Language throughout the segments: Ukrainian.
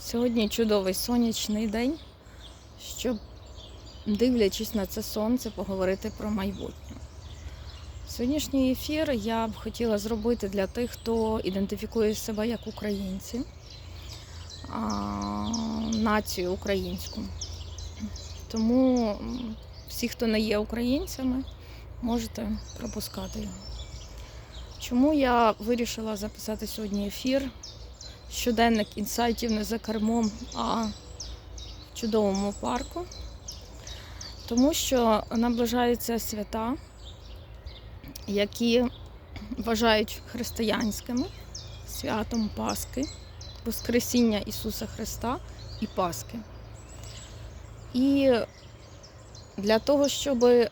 Сьогодні чудовий сонячний день, щоб, дивлячись на це сонце, поговорити про майбутнє. Сьогоднішній ефір я б хотіла зробити для тих, хто ідентифікує себе як українці, націю українську. Тому всі, хто не є українцями, можете пропускати його. Чому я вирішила записати сьогодні ефір? Щоденник інсайтів не за кермом, а в чудовому парку. Тому що наближаються свята, які вважають християнськими святом Пасхи, Воскресіння Ісуса Христа і Пасхи. І для того, щоб е,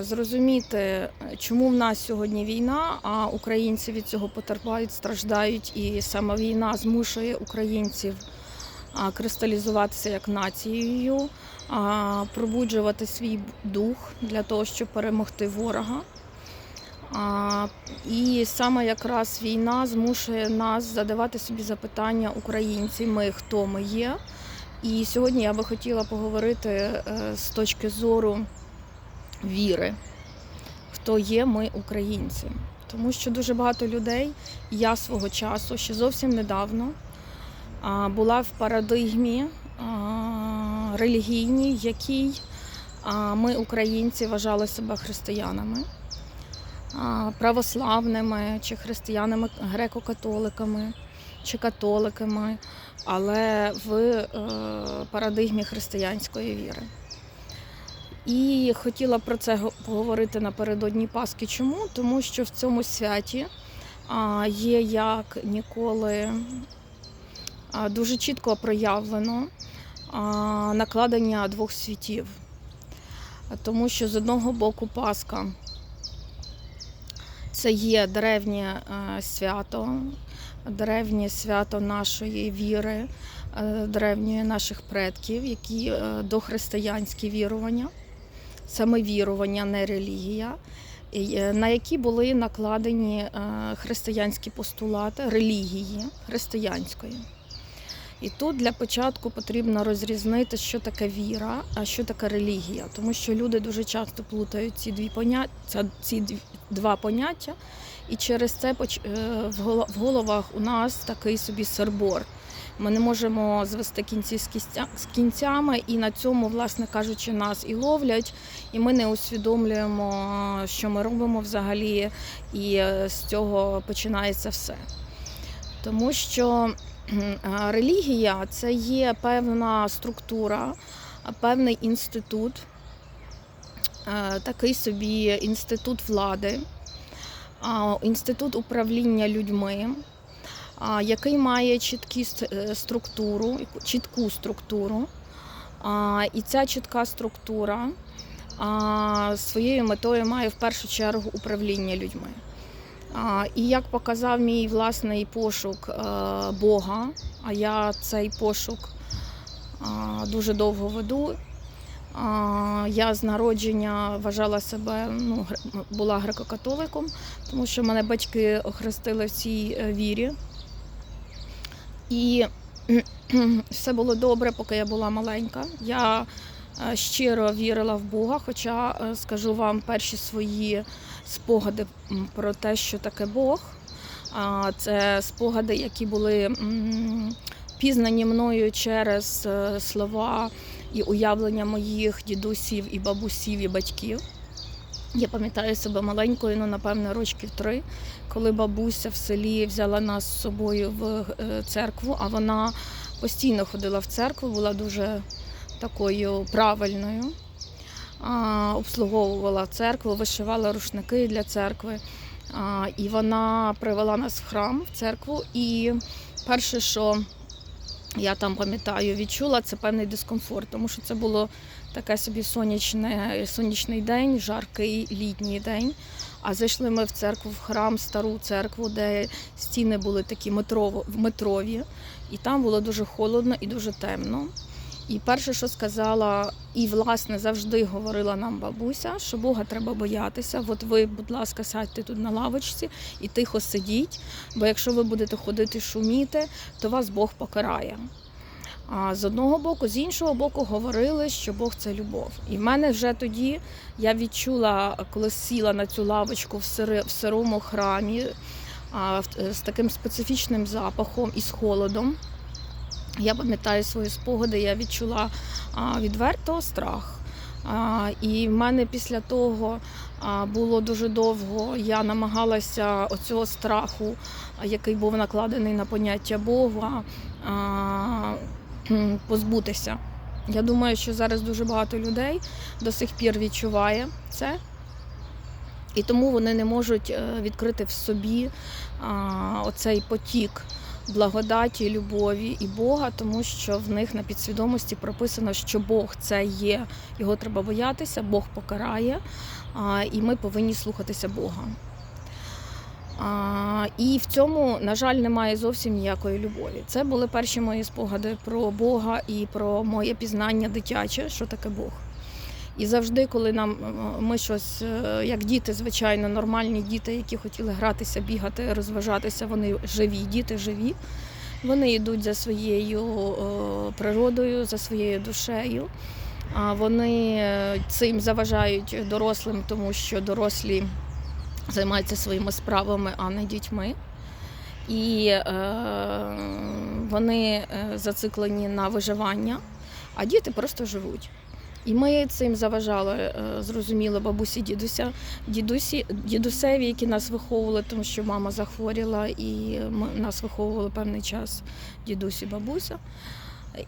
зрозуміти, чому в нас сьогодні війна, а українці від цього потерпають, страждають, і саме війна змушує українців кристалізуватися як нацією, пробуджувати свій дух для того, щоб перемогти ворога. І саме якраз війна змушує нас задавати собі запитання українці, ми хто ми є. І сьогодні я би хотіла поговорити е, з точки зору віри, хто є ми українці. Тому що дуже багато людей, я свого часу, ще зовсім недавно, була в парадигмі релігійній, якій ми, українці, вважали себе християнами, православними чи християнами, греко-католиками чи католиками, але в е, парадигмі християнської віри. І хотіла про це поговорити напередодні Пасхи. Чому? Тому що в цьому святі є як ніколи дуже чітко проявлено накладення двох світів. Тому що з одного боку Пасха це є древнє е, свято, древнє свято нашої віри, е, древньої наших предків, які е, дохристиянські вірування, саме вірування, не релігія, е, на які були накладені християнські постулати релігії християнської. І тут для початку потрібно розрізнити, що таке віра, а що таке релігія, тому що люди дуже часто плутають ці дві поняття, ці два поняття, і через це е, в голо- головах у нас такий собі сербор. Ми не можемо звести кінці з кінцями, і на цьому, власне кажучи, нас і ловлять, і ми не усвідомлюємо, що ми робимо взагалі, і е, з цього починається все. Тому що релігія це є певна структура, певний інститут, е, такий собі інститут влади, інститут управління людьми, який має чіткі е, структуру, чітку структуру. І ця чітка структура своєю метою має в першу чергу управління людьми. І як показав мій власний пошук е, Бога, а я цей пошук дуже довго веду. Я з народження вважала себе, ну, була греко-католиком, тому що мене батьки охрестили в цій е, вірі. І все було добре, поки я була маленька. Я е, щиро вірила в Бога, хоча скажу вам перші свої спогади про те, що таке Бог. Це спогади, які були пізнані мною через е, слова і уявлення моїх дідусів і бабусів і батьків. Я пам'ятаю себе маленькою, ну, напевно, рочків три, коли бабуся в селі взяла нас з собою в е, церкву, а вона постійно ходила в церкву, була дуже такою правильною. Обслуговувала церкву, вишивала рушники для церкви. І вона привела нас в храм, в церкву. І перше, що я там пам'ятаю, відчула це певний дискомфорт, тому що це було таке собі сонячне, сонячний день, жаркий літній день. А зайшли ми в церкву, в храм, стару церкву, де стіни були такі метрово, метрові, і там було дуже холодно і дуже темно. І перше, що сказала, і власне завжди говорила нам бабуся, що Бога треба боятися. От ви, будь ласка, сядьте тут на лавочці і тихо сидіть, бо якщо ви будете ходити шуміти, то вас Бог покарає. А з одного боку, з іншого боку, говорили, що Бог це любов. І в мене вже тоді я відчула, коли сіла на цю лавочку в, сирому храмі а, з таким специфічним запахом і з холодом. Я пам'ятаю свої спогади, я відчула відверто страх. І в мене після того було дуже довго. Я намагалася оцього страху, який був накладений на поняття Бога, позбутися. Я думаю, що зараз дуже багато людей до сих пір відчуває це. І тому вони не можуть е, відкрити в собі оцей потік благодаті, любові і Бога, тому що в них на підсвідомості прописано, що Бог це є, його треба боятися, Бог покарає, і ми повинні слухатися Бога. А, і в цьому, на жаль, немає зовсім ніякої любові. Це були перші мої спогади про Бога і про моє пізнання дитяче, що таке Бог. І завжди, коли нам е, ми щось, е, як діти, звичайно, нормальні діти, які хотіли гратися, бігати, розважатися, вони живі, діти живі. Вони йдуть за своєю е, природою, за своєю душею. А вони цим заважають дорослим, тому що дорослі займаються своїми справами, а не дітьми. І е, вони зациклені на виживання, а діти просто живуть. І ми цим заважали, е, зрозуміло, бабусі, дідуся, дідусі, дідусеві, які нас виховували, тому що мама захворіла, і нас виховували певний час дідусі, бабуся.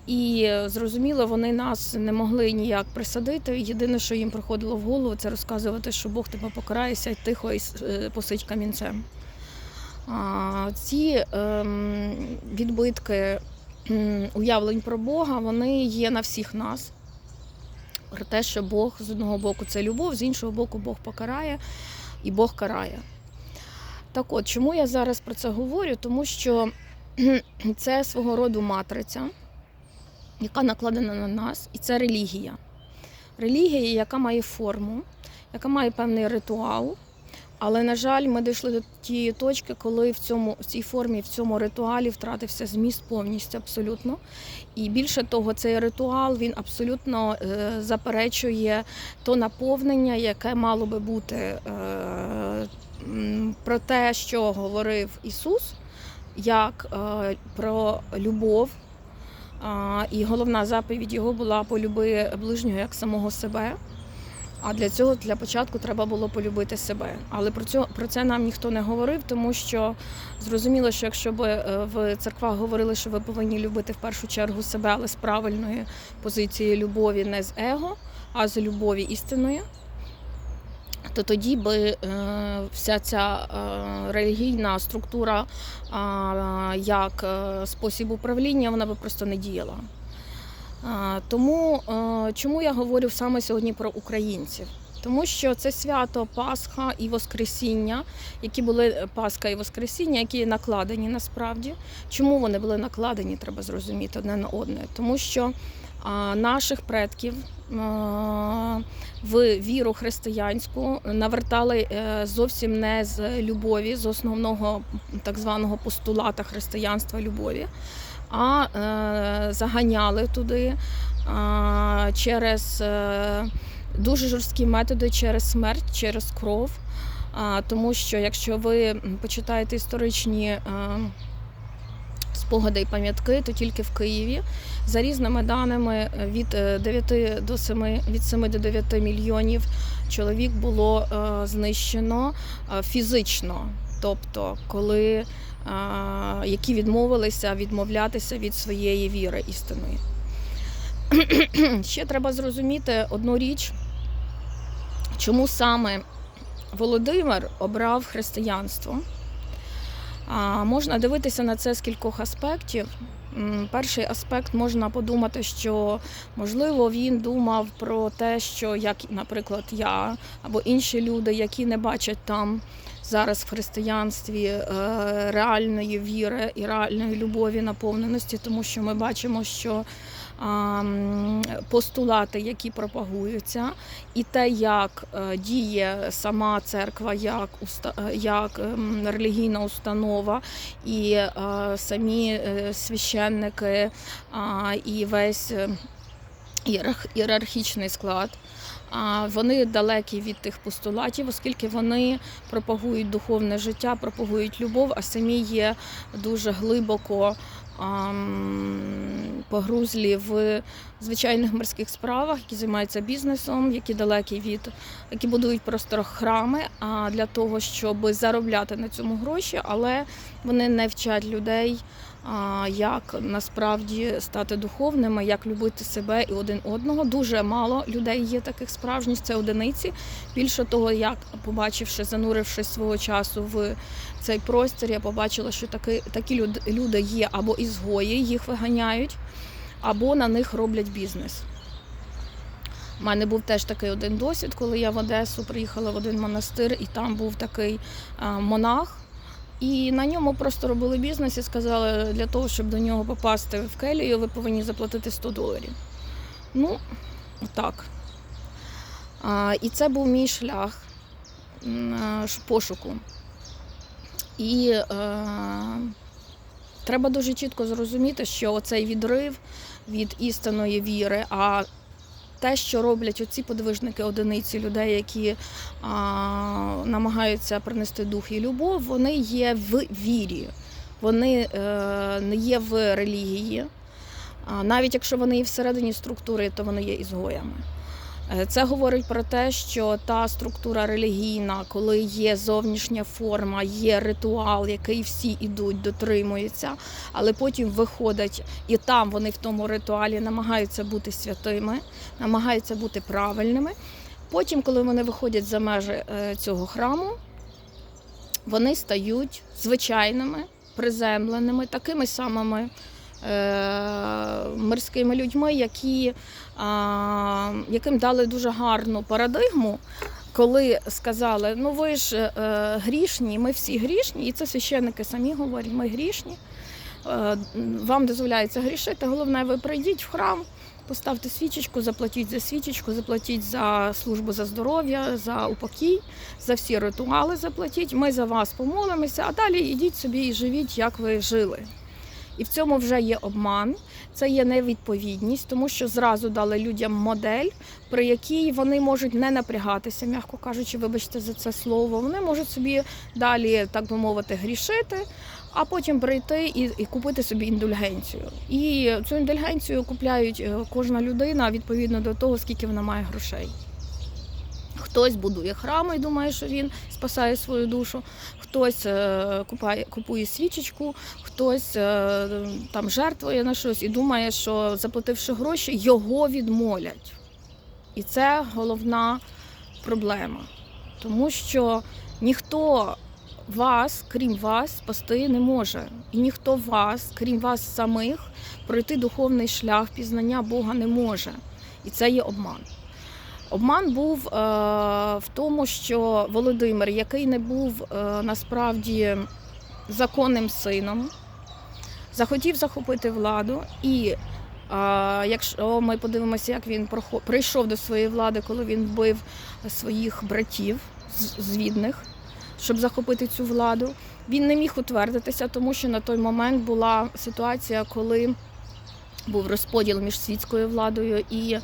І е, зрозуміло, вони нас не могли ніяк присадити. Єдине, що їм приходило в голову, це розказувати, що Бог тебе покарає, сядь тихо і е, посидь камінцем. А, ці ем, відбитки уявлень про Бога, вони є на всіх нас про те, що Бог з одного боку це любов, з іншого боку, Бог покарає і Бог карає. Так от, чому я зараз про це говорю? Тому що це свого роду матриця, яка накладена на нас, і це релігія. Релігія, яка має форму, яка має певний ритуал. Але, на жаль, ми дійшли до тієї точки, коли в цьому в цій формі, в цьому ритуалі втратився зміст повністю абсолютно. І більше того, цей ритуал він абсолютно е, заперечує то наповнення, яке мало би бути е, про те, що говорив Ісус, як е, про любов. І головна заповідь його була полюби ближнього як самого себе. А для цього для початку треба було полюбити себе. Але про цього про це нам ніхто не говорив, тому що зрозуміло, що якщо б е, в церквах говорили, що ви повинні любити в першу чергу себе, але з правильної позиції любові, не з его, а з любові істинної, то тоді би е, вся ця е, релігійна структура як спосіб управління, вона би просто не діяла. Тому е, чому я говорю саме сьогодні про українців? Тому що це свято Пасха і Воскресіння, які були е, Пасха і Воскресіння, які накладені насправді. Чому вони були накладені, треба зрозуміти одне на одне. Тому що наших предків в віру християнську навертали е, зовсім не з любові, з основного так званого постулата християнства любові а е, заганяли туди а, через е, дуже жорсткі методи, через смерть, через кров. Тому що якщо ви почитаєте історичні е, спогади і пам'ятки, то тільки в Києві за різними даними від е, 9 до 7, від 7 до 9 мільйонів чоловік було е, знищено е, фізично. Тобто, коли які відмовилися відмовлятися від своєї віри істинної. Ще треба зрозуміти одну річ, чому саме Володимир обрав християнство. Можна дивитися на це з кількох аспектів. Перший аспект можна подумати, що можливо він думав про те, що як, наприклад, я або інші люди, які не бачать там зараз в християнстві е, реальної віри і реальної любові, наповненості, тому що ми бачимо, що постулати, які пропагуються, і те, як е, діє сама церква як, е, як ем, релігійна установа, і самі священники, і весь ієрархічний склад. А вони далекі від тих постулатів, оскільки вони пропагують духовне життя, пропагують любов, а самі є дуже глибоко погрузлі в звичайних мирських справах, які займаються бізнесом, які далекі від які будують просто храми а для того, щоб заробляти на цьому гроші, але вони не вчать людей, як насправді стати духовними, як любити себе і один одного. Дуже мало людей є таких справжніх, це одиниці. Більше того, як побачивши, занурившись свого часу в цей простір, я побачила, що такі, такі люди є або ізгої, їх виганяють, або на них роблять бізнес. У мене був теж такий один досвід, коли я в Одесу приїхала в один монастир, і там був такий монах. І на ньому просто робили бізнес і сказали, для того, щоб до нього попасти в келію, ви повинні заплатити 100 доларів. Ну, так. А, і це був мій шлях пошуку. І е, треба дуже чітко зрозуміти, що оцей відрив від істинної віри, а те, що роблять оці подвижники одиниці людей, які а, намагаються принести дух і любов, вони є в вірі, вони е, не є в релігії. А, навіть якщо вони і всередині структури, то вони є ізгоями. Е, Це говорить про те, що та структура релігійна, коли є зовнішня форма, є ритуал, який всі ідуть, дотримуються, але потім виходять, і там вони в тому ритуалі намагаються бути святими, намагаються бути правильними. Потім, коли вони виходять за межі е, цього храму, вони стають звичайними, приземленими, такими самими е, мирськими людьми, які, яким дали дуже гарну парадигму, коли сказали: ну ви ж е, грішні, ми всі грішні, і це священники самі говорять, ми грішні. Е, Вам дозволяється грішити. Головне, ви прийдіть в храм, поставте свічечку, заплатіть за свічечку, заплатіть за службу за здоров'я, за упокій, за всі ритуали заплатіть. Ми за вас помолимося, а далі йдіть собі і живіть, як ви жили. І в цьому вже є обман, це є невідповідність, тому що зразу дали людям модель, при якій вони можуть не напрягатися, м'яко кажучи, вибачте за це слово. Вони можуть собі далі, так би мовити, грішити, а потім прийти і, і купити собі індульгенцію. І цю індульгенцію купляють е, кожна людина відповідно до того, скільки вона має грошей. Хтось будує храми і думає, що він спасає свою душу, хтось е, купає, купує свічечку, хтось е, там жертвує на щось і думає, що заплативши гроші, його відмолять. І це головна проблема. Тому що ніхто вас, крім вас, спасти не може. І ніхто вас, крім вас самих, пройти духовний шлях пізнання Бога не може. І це є обман. Обман був е, в тому, що Володимир, який не був е, насправді законним сином, захотів захопити владу. І е, якщо ми подивимося, як він прийшов до своєї влади, коли він вбив своїх братів звідних, щоб захопити цю владу, він не міг утвердитися, тому що на той момент була ситуація, коли був розподіл між світською владою і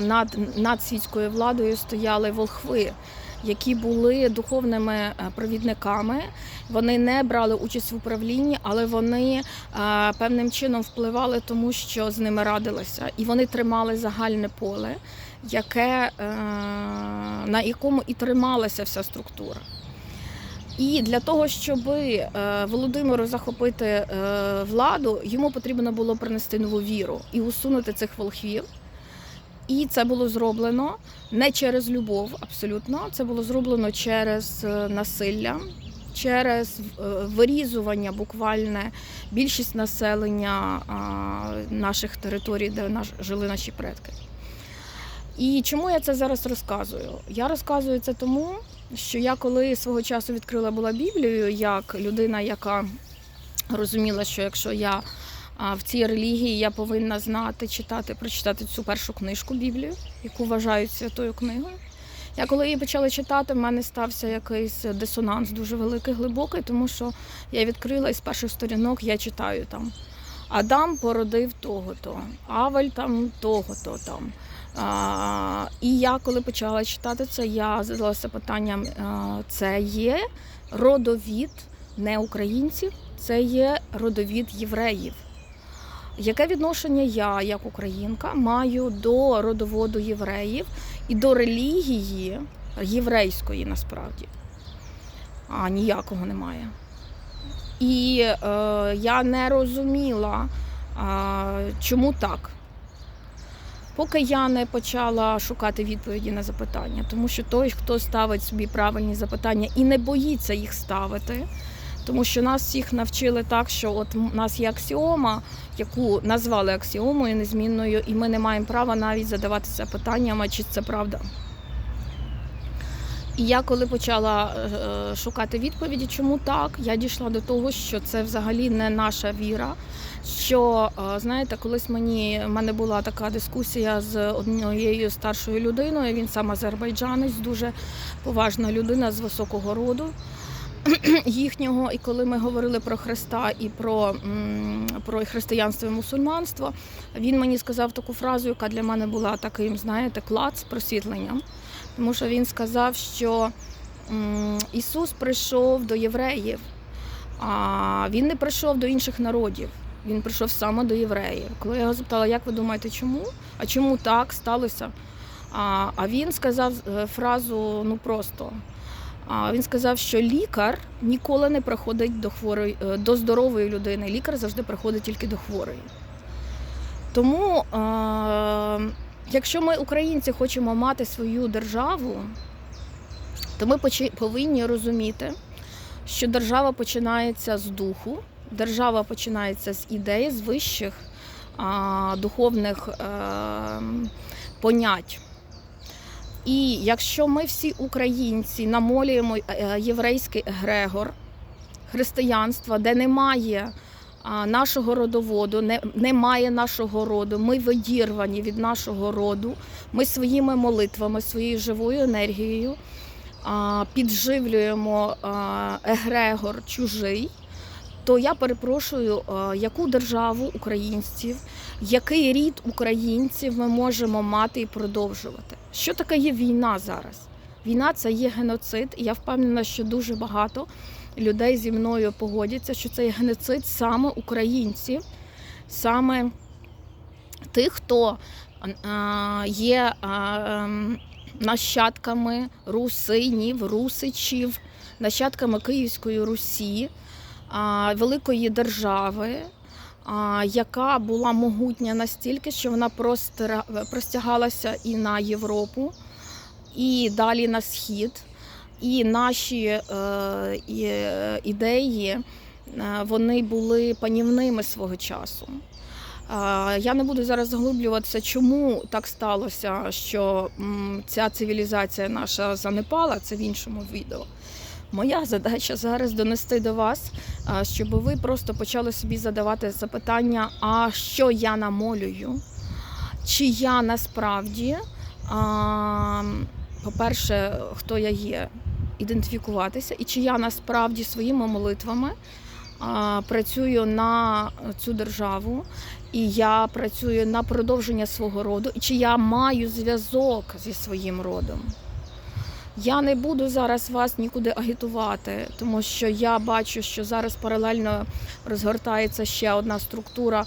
над, над світською владою стояли волхви, які були духовними е, провідниками. Вони не брали участь в управлінні, але вони е, певним чином впливали, тому що з ними радилися, і вони тримали загальне поле, яке, е, на якому і трималася вся структура. І для того, щоб Володимиру захопити владу, йому потрібно було принести нову віру і усунути цих волхвів. І це було зроблено не через любов, абсолютно. Це було зроблено через е, насилля, через е, вирізування буквальне більшість населення наших територій, де жили наші предки. І чому я це зараз розказую? Я розказую це тому, що я коли свого часу відкрила була Біблію як людина, яка розуміла, що якщо я в цій релігії я повинна знати, читати, прочитати цю першу книжку Біблію, яку вважають святою книгою. Я коли її почала читати, в мене стався якийсь дисонанс дуже великий, глибокий, тому що я відкрила і з перших сторінок я читаю там. Адам породив того-то, Авель там того-то там. А, і я коли почала читати це, я задалася питанням: а, це є родовід не українців, це є родовід євреїв. Яке відношення я, як українка, маю до родоводу євреїв і до релігії єврейської насправді? А ніякого немає. І е, я не розуміла, е, чому так. Поки я не почала шукати відповіді на запитання, тому що той, хто ставить собі правильні запитання і не боїться їх ставити, тому що нас всіх навчили так, що от у нас є аксіома, яку назвали аксіомою незмінною, і ми не маємо права навіть задаватися питаннями, чи це правда. І я коли почала е, шукати відповіді, чому так, я дійшла до того, що це взагалі не наша віра. Що е, знаєте, колись мені в мене була така дискусія з однією старшою людиною. Він сам азербайджанець, дуже поважна людина з високого роду їхнього. І коли ми говорили про Христа і про, про християнство і мусульманство, він мені сказав таку фразу, яка для мене була таким, знаєте, клац просвітленням. Тому що він сказав, що Ісус прийшов до євреїв, а Він не прийшов до інших народів. Він прийшов саме до євреїв. Коли я його запитала, як ви думаєте, чому? А чому так сталося? А, а він сказав е, фразу ну просто. Він сказав, що лікар ніколи не приходить до хворої, е, до здорової людини. Лікар завжди приходить тільки до хворої. Тому, е, якщо ми, українці, хочемо мати свою державу, то ми повинні розуміти, що держава починається з духу, держава починається з ідеї, з вищих духовних е, понять. І якщо ми всі українці намолюємо е, єврейський егрегор християнства, де немає нашого родоводу, немає нашого роду, ми відірвані від нашого роду, ми своїми молитвами, своєю живою енергією підживлюємо егрегор чужий, то я перепрошую, яку державу українців, який рід українців ми можемо мати і продовжувати? Що таке є війна зараз? Війна це є геноцид, і я впевнена, що дуже багато людей зі мною погодяться, що це є геноцид саме українців, саме тих, хто є ем, нащадками русинів, русичів, нащадками Київської Русі, великої держави, яка була могутня настільки, що вона простира- простягалася і на Європу, і далі на схід. І наші е, е, ідеї е, вони були панівними свого часу. Я не буду зараз заглиблюватися, чому так сталося, що ця цивілізація наша занепала. Це в іншому відео. Моя задача зараз донести до вас, щоб ви просто почали собі задавати запитання: а що я намолюю? Чи я насправді, по-перше, хто я є, ідентифікуватися, і чи я насправді своїми молитвами працюю на цю державу, і я працюю на продовження свого роду, і чи я маю зв'язок зі своїм родом. Я не буду зараз вас нікуди агітувати, тому що я бачу, що зараз паралельно розгортається ще одна структура,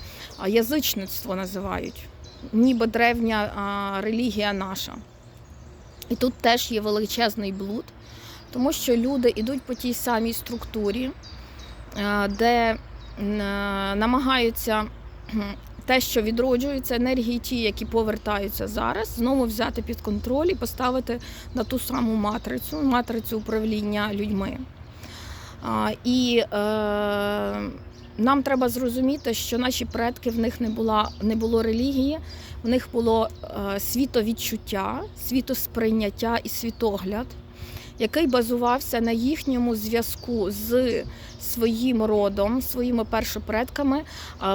язичництво називають, ніби древня а, релігія наша. І тут теж є величезний блуд, тому що люди йдуть по тій самій структурі, е, де е, намагаються те, що відроджується, енергії, ті, які повертаються зараз, знову взяти під контроль і поставити на ту саму матрицю, матрицю управління людьми. А, І е, нам треба зрозуміти, що наші предки в них не була не було релігії, в них було е, світовідчуття, світосприйняття і світогляд, який базувався на їхньому зв'язку з своїм родом, своїми першопредками,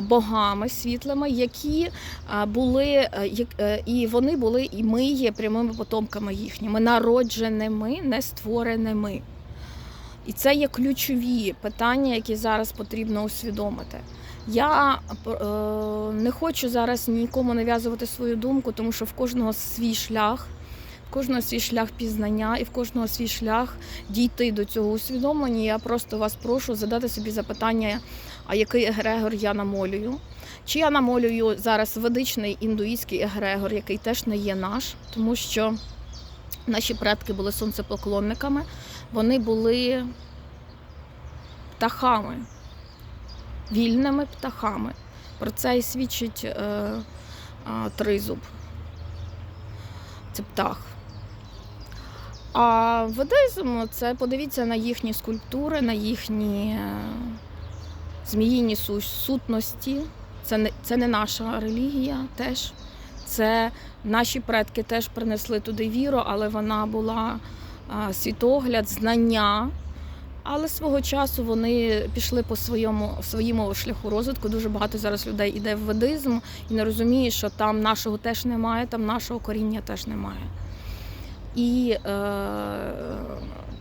богами світлими, які були е, як- е, і вони були, і ми є прямими потомками їхніми, народженими, не створеними. І це є ключові питання, які зараз потрібно усвідомити. Я е, не хочу зараз нікому нав'язувати свою думку, тому що в кожного свій шлях, кожного свій шлях пізнання і в кожного свій шлях дійти до цього усвідомлення. Я просто вас прошу задати собі запитання, а який егрегор я намолюю? Чи я намолюю зараз ведичний індуїзький егрегор, який теж не є наш, тому що наші предки були сонцепоклонниками, вони були птахами, вільними птахами. Про це і свідчить е, е, тризуб. Це птах. А ведизм це подивіться на їхні скульптури, на їхні е, зміїні сутності. Це не, це не наша релігія теж. Це наші предки теж принесли туди віру, але вона була а, світогляд, знання. Але свого часу вони пішли по своєму своєму шляху розвитку. Дуже багато зараз людей іде в ведизм і не розуміє, що там нашого теж немає, там нашого коріння теж немає. І е,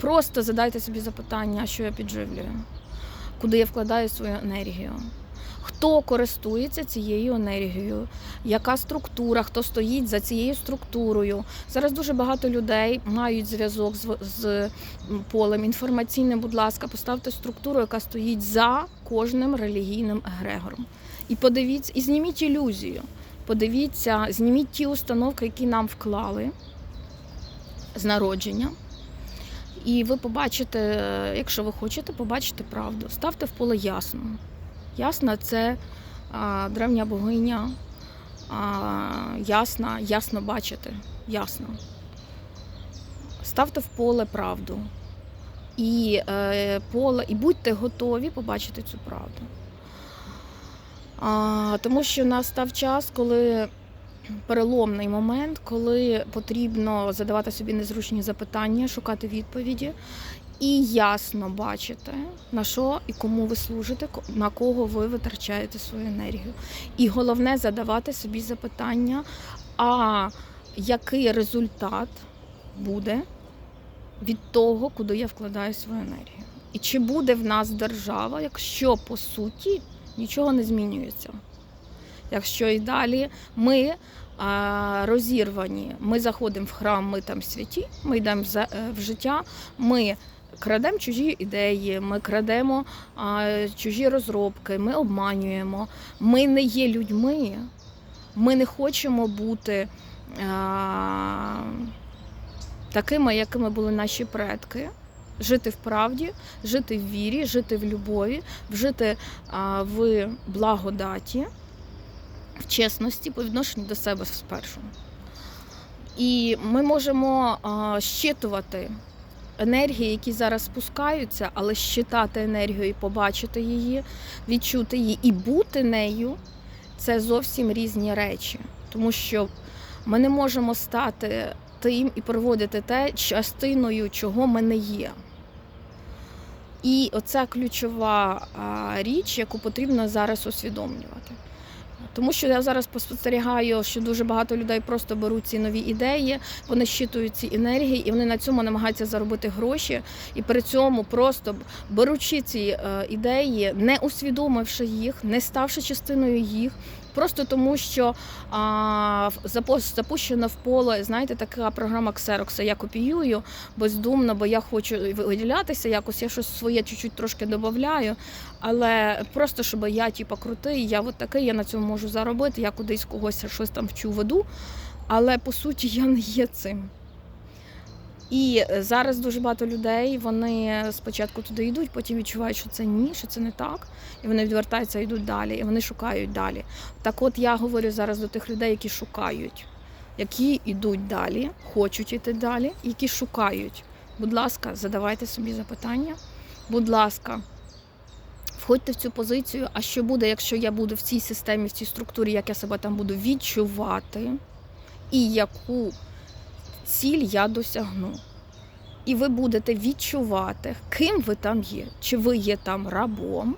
просто задайте собі запитання, що я підживлюю, куди я вкладаю свою енергію. Хто користується цією енергією? Яка структура? Хто стоїть за цією структурою? Зараз дуже багато людей мають зв'язок з, з полем інформаційним. Будь ласка, поставте структуру, яка стоїть за кожним релігійним егрегором. І подивіться, і зніміть ілюзію. Подивіться, зніміть ті установки, які нам вклали з народження. І ви побачите, якщо ви хочете, побачите правду. Ставте в поле ясно. Ясна це а, древня богиня, а, ясна, ясно бачити, ясно. Ставте в поле правду. І, е, поле, і будьте готові побачити цю правду. А, тому що настав час, коли переломний момент, коли потрібно задавати собі незручні запитання, шукати відповіді і ясно бачити, на що і кому ви служите, на кого ви витрачаєте свою енергію. І головне задавати собі запитання, а який результат буде від того, куди я вкладаю свою енергію. І чи буде в нас держава, якщо по суті нічого не змінюється. Якщо і далі ми а, розірвані, ми заходимо в храм, ми там святі, ми йдемо е, в життя, ми крадемо чужі ідеї, ми крадемо а, чужі розробки, ми обманюємо, ми не є людьми, ми не хочемо бути а, такими, якими були наші предки. Жити в правді, жити в вірі, жити в любові, жити а, в благодаті, в чесності по відношенню до себе спершу. І ми можемо щитувати енергії, які зараз спускаються, але щитати енергію і побачити її, відчути її і бути нею це зовсім різні речі. Тому що ми не можемо стати тим і проводити те частиною, чого ми не є. І оця ключова річ, яку потрібно зараз усвідомлювати. Тому що я зараз спостерігаю, що дуже багато людей просто беруть ці нові ідеї, вони щитують ці енергії, і вони на цьому намагаються заробити гроші. І при цьому просто беручи ці е, ідеї, не усвідомивши їх, не ставши частиною їх. Просто тому, що а, запущена в поле, знаєте, така програма Ксерокса. я копіюю бездумно, бо я хочу виділятися, якось я щось своє чуть-чуть трошки додаю. Але просто щоб я, типу, крутий, я от такий, я на цьому можу заробити, я кудись когось щось там вчу веду. Але по суті я не є цим. І е, зараз дуже багато людей вони спочатку туди йдуть, потім відчувають, що це ні, що це не так, і вони відвертаються йдуть далі, і вони шукають далі. Так от я говорю зараз до тих людей, які шукають, які йдуть далі, хочуть іти далі, які шукають. Будь ласка, задавайте собі запитання. Будь ласка, входьте в цю позицію. А що буде, якщо я буду в цій системі, в цій структурі, як я себе там буду відчувати, і яку ціль я досягну? І ви будете відчувати, ким ви там є. Чи ви є там рабом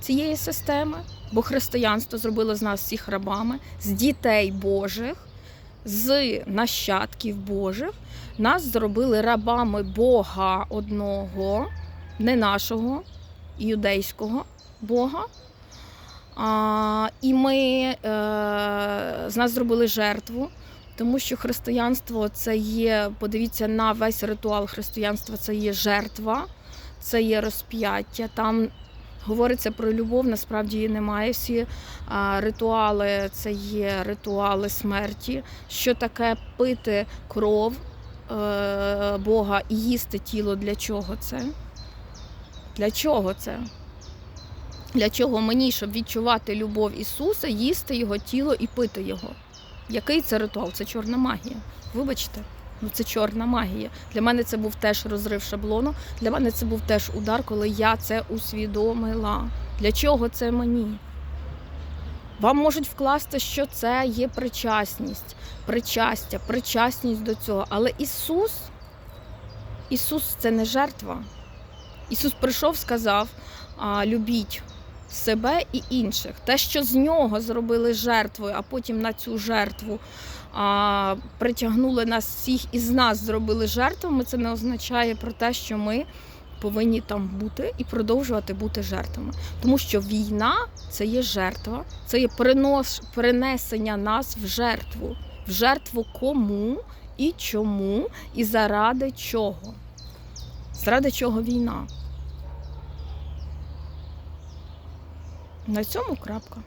цієї системи, бо християнство зробило з нас всіх рабами, з дітей Божих, з нащадків Божих. Нас зробили рабами Бога одного, не нашого юдейського Бога. А, і ми е, з нас зробили жертву, тому що християнство це є, подивіться на весь ритуал християнства, це є жертва, це є розп'яття. Там говориться про любов, насправді її немає. Всі ритуали це є ритуали смерті. Що таке пити кров е, Бога і їсти тіло? Для чого це? Для чого це? Для чого мені, щоб відчувати любов Ісуса, їсти Його тіло і пити Його? Який це ритуал? Це чорна магія. Вибачте, ну це чорна магія. Для мене це був теж розрив шаблону. Для мене це був теж удар, коли я це усвідомила. Для чого це мені? Вам можуть вкласти, що це є причасність, причастя, причасність до цього. Але Ісус, Ісус це не жертва. Ісус прийшов, сказав: любіть себе і інших. Те, що з нього зробили жертвою, а потім на цю жертву а, притягнули нас всіх і з нас зробили жертвами, це не означає про те, що ми повинні там бути і продовжувати бути жертвами. Тому що війна це є жертва, це є перенос, перенесення нас в жертву. В жертву кому і чому, і заради чого. Заради чого війна? На цьому крапка.